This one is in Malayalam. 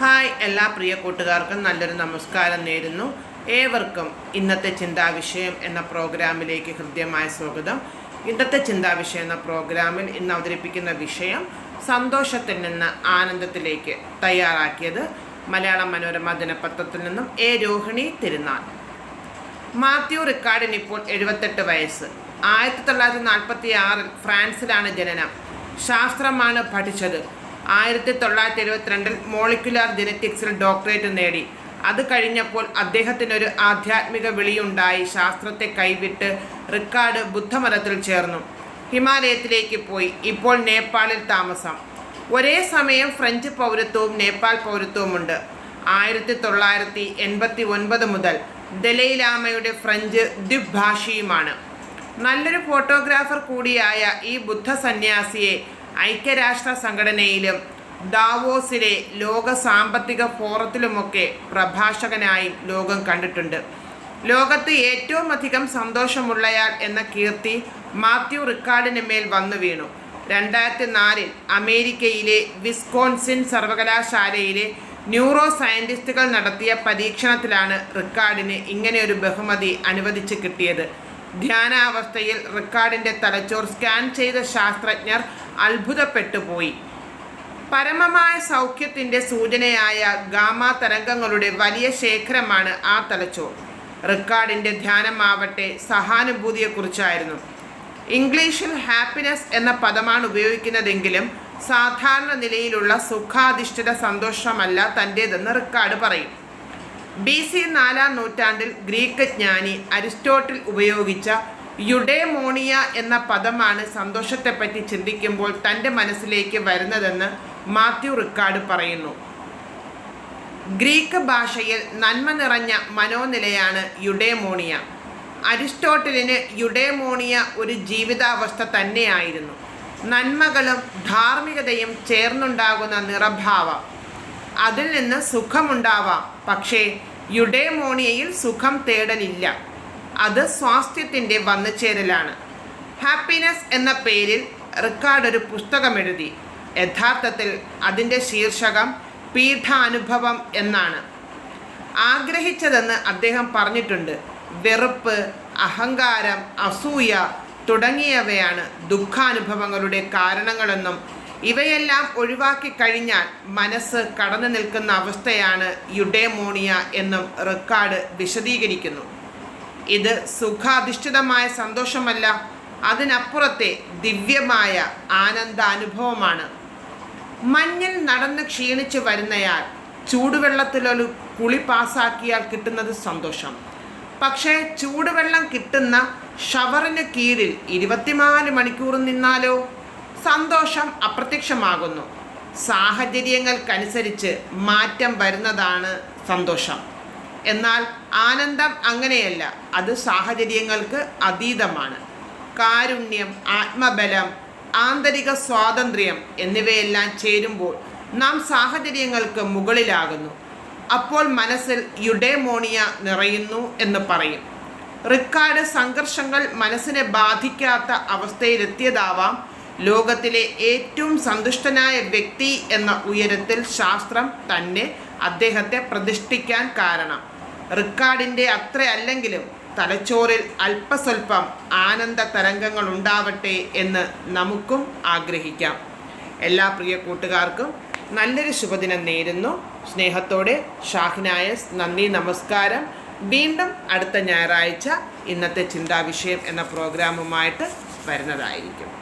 ഹായ് എല്ലാ പ്രിയ കൂട്ടുകാർക്കും നല്ലൊരു നമസ്കാരം നേരുന്നു. ഏവർക്കും ഇന്നത്തെ ചിന്താവിഷയം എന്ന പ്രോഗ്രാമിലേക്ക് ഹൃദ്യമായ സ്വാഗതം. ഇന്നത്തെ ചിന്താവിഷയം എന്ന പ്രോഗ്രാമിൽ ഇന്ന് അവതരിപ്പിക്കുന്ന വിഷയം സന്തോഷത്തിൽ നിന്ന് ആനന്ദത്തിലേക്ക് തയ്യാറാക്കിയത് മലയാള മനോരമ ദിനപത്രത്തിൽ നിന്നും എ രോഹിണി തിരുനാൾ. മാത്യു റിക്കാർഡിന് ഇപ്പോൾ എഴുപത്തെട്ട് വയസ്സ്. ആയിരത്തി തൊള്ളായിരത്തി നാൽപ്പത്തി ആറിൽ ഫ്രാൻസിലാണ് ജനനം. ശാസ്ത്രമാണ് പഠിച്ചത്. ആയിരത്തി തൊള്ളായിരത്തി എഴുപത്തിരണ്ടിൽ മോളിക്കുലാർ ജെനറ്റിക്സിൽ ഡോക്ടറേറ്റ് നേടി. അത് കഴിഞ്ഞപ്പോൾ അദ്ദേഹത്തിനൊരു ആധ്യാത്മിക വിളിയുണ്ടായി. ശാസ്ത്രത്തെ കൈവിട്ട് റിക്കാർഡ് ബുദ്ധമതത്തിൽ ചേർന്നു. ഹിമാലയത്തിലേക്ക് പോയി. ഇപ്പോൾ നേപ്പാളിൽ താമസം. ഒരേ സമയം ഫ്രഞ്ച് പൗരത്വവും നേപ്പാൾ പൗരത്വവുമുണ്ട്. ആയിരത്തി തൊള്ളായിരത്തി എൺപത്തി ഒൻപത് മുതൽ ദലൈലാമയുടെ ഫ്രഞ്ച് ദ്വിഭാഷിയുമാണ്. നല്ലൊരു ഫോട്ടോഗ്രാഫർ കൂടിയായ ഈ ബുദ്ധ സന്യാസിയെ ഐക്യരാഷ്ട്ര സംഘടനയിലും ഡാവോസിലെ ലോക സാമ്പത്തിക ഫോറത്തിലുമൊക്കെ പ്രഭാഷകനായി ലോകം കണ്ടിട്ടുണ്ട്. ലോകത്ത് ഏറ്റവും അധികം സന്തോഷമുള്ളയാൾ എന്ന കീർത്തി മാത്യു റിക്കാർഡിന് മേൽ വന്നു വീണു. രണ്ടായിരത്തി നാലിൽ അമേരിക്കയിലെ വിസ്കോൺസിൻ സർവകലാശാലയിലെ ന്യൂറോ സയന്റിസ്റ്റുകൾ നടത്തിയ പരീക്ഷണത്തിലാണ് റിക്കാർഡിന് ഇങ്ങനെയൊരു ബഹുമതി അനുവദിച്ച് കിട്ടിയത്. ധ്യാനാവസ്ഥയിൽ റിക്കാർഡിന്റെ തലച്ചോർ സ്കാൻ ചെയ്ത ശാസ്ത്രജ്ഞർ അത്ഭുതപ്പെട്ടുപോയി. പരമമായ സൗഖ്യത്തിന്റെ സൂചനയായ ഗാമ തരംഗങ്ങളുടെ വലിയ ശേഖരമാണ് ആ തലച്ചോർ. റിക്കാർഡിന്റെ ധ്യാനമാവട്ടെ സഹാനുഭൂതിയെക്കുറിച്ചായിരുന്നു. ഇംഗ്ലീഷിൽ ഹാപ്പിനെസ് എന്ന പദമാണ് ഉപയോഗിക്കുന്നതെങ്കിലും സാധാരണ നിലയിലുള്ള സുഖാധിഷ്ഠിത സന്തോഷമല്ല തന്റേതെന്ന് റിക്കാർഡ് പറയും. ബി സി നാലാം നൂറ്റാണ്ടിൽ ഗ്രീക്ക് ജ്ഞാനി അരിസ്റ്റോട്ടിൽ ഉപയോഗിച്ച യുഡേമോണിയ എന്ന പദമാണ് സന്തോഷത്തെപ്പറ്റി ചിന്തിക്കുമ്പോൾ തന്റെ മനസ്സിലേക്ക് വരുന്നതെന്ന് മാത്യു റിക്കാർഡ് പറയുന്നു. ഗ്രീക്ക് ഭാഷയിൽ നന്മ നിറഞ്ഞ മനോനിലയാണ് യുഡേമോണിയ. അരിസ്റ്റോട്ടലിന് യുഡേമോണിയ ഒരു ജീവിതാവസ്ഥ തന്നെയായിരുന്നു. നന്മകളും ധാർമ്മികതയും ചേർന്നുണ്ടാകുന്ന നിറഭാവം. അതിൽ നിന്ന് സുഖമുണ്ടാവാം. പക്ഷേ യുഡേമോണിയയിൽ സുഖം തേടലില്ല. അത് സ്വാസ്ഥ്യത്തിന്റെ വന്നുചേരലാണ് ഹാപ്പിനെസ് എന്ന പേരിൽ റിക്കാർഡ് ഒരു പുസ്തകം എഴുതി. യഥാർത്ഥത്തിൽ അതിന്റെ ശീർഷകം പീഠാനുഭവം എന്നാണ്. ആഗ്രഹിച്ചതെന്ന് അദ്ദേഹം പറഞ്ഞിട്ടുണ്ട്. വെറുപ്പ് അഹങ്കാരം അസൂയ തുടങ്ങിയവയാണ് ദുഃഖാനുഭവങ്ങളുടെ കാരണങ്ങളെന്നും ഇവയെല്ലാം ഒഴിവാക്കി കഴിഞ്ഞാൽ മനസ്സ് കടന്നു നിൽക്കുന്ന അവസ്ഥയാണ് യുഡേമോണിയ എന്നും റെക്കാർഡ് വിശദീകരിക്കുന്നു. ഇത് സുഖാധിഷ്ഠിതമായ സന്തോഷമല്ല അതിനപ്പുറത്തെ ദിവ്യമായ ആനന്ദാനുഭവമാണ്. മഞ്ഞിൽ നടന്ന് ക്ഷീണിച്ച് വരുന്നയാൾ ചൂടുവെള്ളത്തിലൊരു കുളി പാസാക്കിയാൽ കിട്ടുന്നത് സന്തോഷം. പക്ഷേ ചൂടുവെള്ളം കിട്ടുന്ന ഷവറിന് കീഴിൽ ഇരുപത്തിനാല് മണിക്കൂർ നിന്നാലോ സന്തോഷം അപ്രത്യക്ഷമാകുന്നു. സാഹചര്യങ്ങൾക്കനുസരിച്ച് മാറ്റം വരുന്നതാണ് സന്തോഷം. എന്നാൽ ആനന്ദം അങ്ങനെയല്ല അത് സാഹചര്യങ്ങൾക്ക് അതീതമാണ്. കാരുണ്യം ആത്മബലം ആന്തരിക സ്വാതന്ത്ര്യം എന്നിവയെല്ലാം ചേരുമ്പോൾ നാം സാഹചര്യങ്ങൾക്ക് മുകളിലാകുന്നു. അപ്പോൾ മനസ്സിൽ യുഡേമോണിയ നിറയുന്നു എന്ന് പറയും. റിക്കാർഡ് സംഘർഷങ്ങൾ മനസ്സിനെ ബാധിക്കാത്ത അവസ്ഥയിലെത്തിയതാവാം ലോകത്തിലെ ഏറ്റവും സന്തുഷ്ടനായ വ്യക്തി എന്ന ഉയരത്തിൽ ശാസ്ത്രം തന്നെ അദ്ദേഹത്തെ പ്രതിഷ്ഠിക്കാൻ കാരണം. റിക്കാർഡിന്റെ അത്ര അല്ലെങ്കിലും തലച്ചോറിൽ അല്പസ്വല്പം ആനന്ദ തരംഗങ്ങൾ ഉണ്ടാവട്ടെ എന്ന് നമുക്കും ആഗ്രഹിക്കാം. എല്ലാ പ്രിയ കൂട്ടുകാർക്കും നല്ലൊരു ശുഭദിനം നേരുന്നു. സ്നേഹത്തോടെ ഷാഹിനായസ് നന്ദി നമസ്കാരം. വീണ്ടും അടുത്ത ഞായറാഴ്ച ഇന്നത്തെ ചിന്താവിഷയം എന്ന പ്രോഗ്രാമുമായിട്ട് വരുന്നതായിരിക്കും.